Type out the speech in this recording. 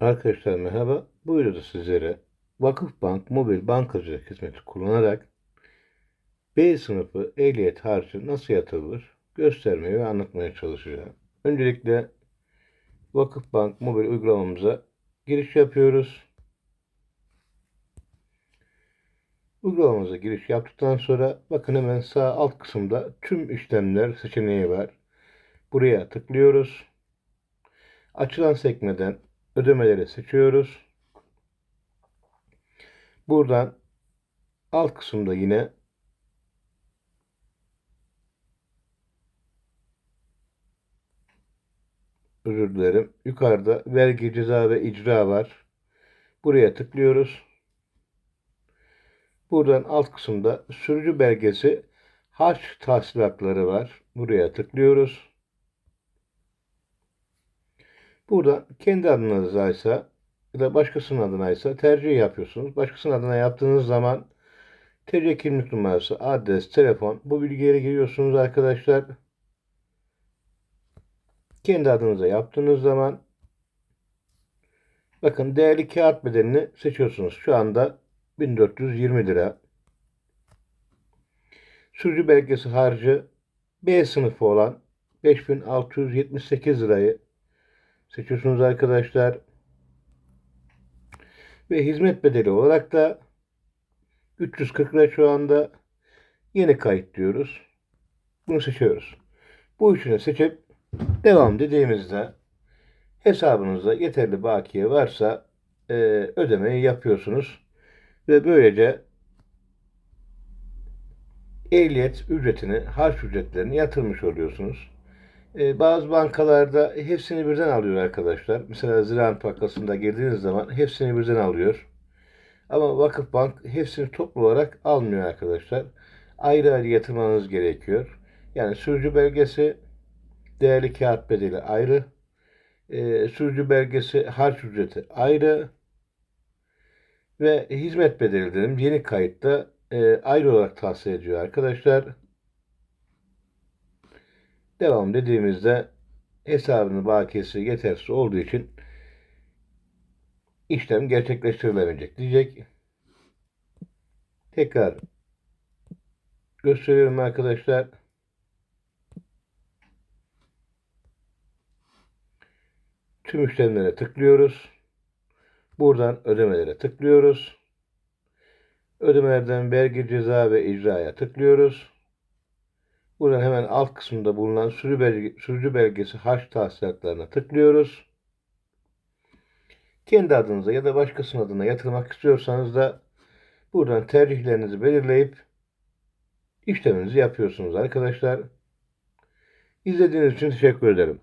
Arkadaşlar merhaba. Bu videoda sizlere Vakıfbank mobil bankacılık hizmeti kullanarak B sınıfı ehliyet harcı nasıl yatırılır göstermeye ve anlatmaya çalışacağım. Öncelikle Vakıfbank mobil uygulamamıza giriş yapıyoruz. Uygulamamıza giriş yaptıktan sonra bakın hemen sağ alt kısımda tüm işlemler seçeneği var. Buraya tıklıyoruz. Açılan sekmeden ödemeleri seçiyoruz. Buradan alt kısımda yine özür dilerim. Yukarıda vergi, ceza ve icra var. Buraya tıklıyoruz. Buradan alt kısımda sürücü belgesi harç tahsilatları var. Buraya tıklıyoruz. Buradan kendi adınıza ise ya da başkasının adına tercih yapıyorsunuz. Başkasının adına yaptığınız zaman TC kimlik numarası, adres, telefon bu bilgileri giriyorsunuz arkadaşlar. Kendi adınıza yaptığınız zaman bakın değerli kağıt bedelini seçiyorsunuz. Şu anda 1420 lira. Sürücü belgesi harcı B sınıfı olan 5678 lirayı seçiyorsunuz arkadaşlar. Ve hizmet bedeli olarak da 340 lira şu anda yeni kayıt diyoruz. Bunu seçiyoruz. Bu üçünü seçip devam dediğimizde hesabınızda yeterli bakiye varsa e, ödemeyi yapıyorsunuz. Ve böylece ehliyet ücretini, harç ücretlerini yatırmış oluyorsunuz. Ee, bazı bankalarda hepsini birden alıyor arkadaşlar. Mesela Ziraat Bankası'nda girdiğiniz zaman hepsini birden alıyor. Ama Vakıfbank hepsini toplu olarak almıyor arkadaşlar. Ayrı ayrı yatırmanız gerekiyor. Yani sürücü belgesi, değerli kağıt bedeli ayrı. E, sürücü belgesi, harç ücreti ayrı. Ve hizmet bedeli dedim yeni kayıtta e, ayrı olarak tahsil ediyor arkadaşlar. Devam dediğimizde hesabının bakiyesi yetersiz olduğu için işlem gerçekleştirilemeyecek diyecek. Tekrar gösteriyorum arkadaşlar. Tüm işlemlere tıklıyoruz. Buradan ödemelere tıklıyoruz. Ödemelerden vergi, ceza ve icraya tıklıyoruz. Buradan hemen alt kısımda bulunan sürü belge, sürücü belgesi haş tahsilatlarına tıklıyoruz. Kendi adınıza ya da başkasının adına yatırmak istiyorsanız da buradan tercihlerinizi belirleyip işleminizi yapıyorsunuz arkadaşlar. İzlediğiniz için teşekkür ederim.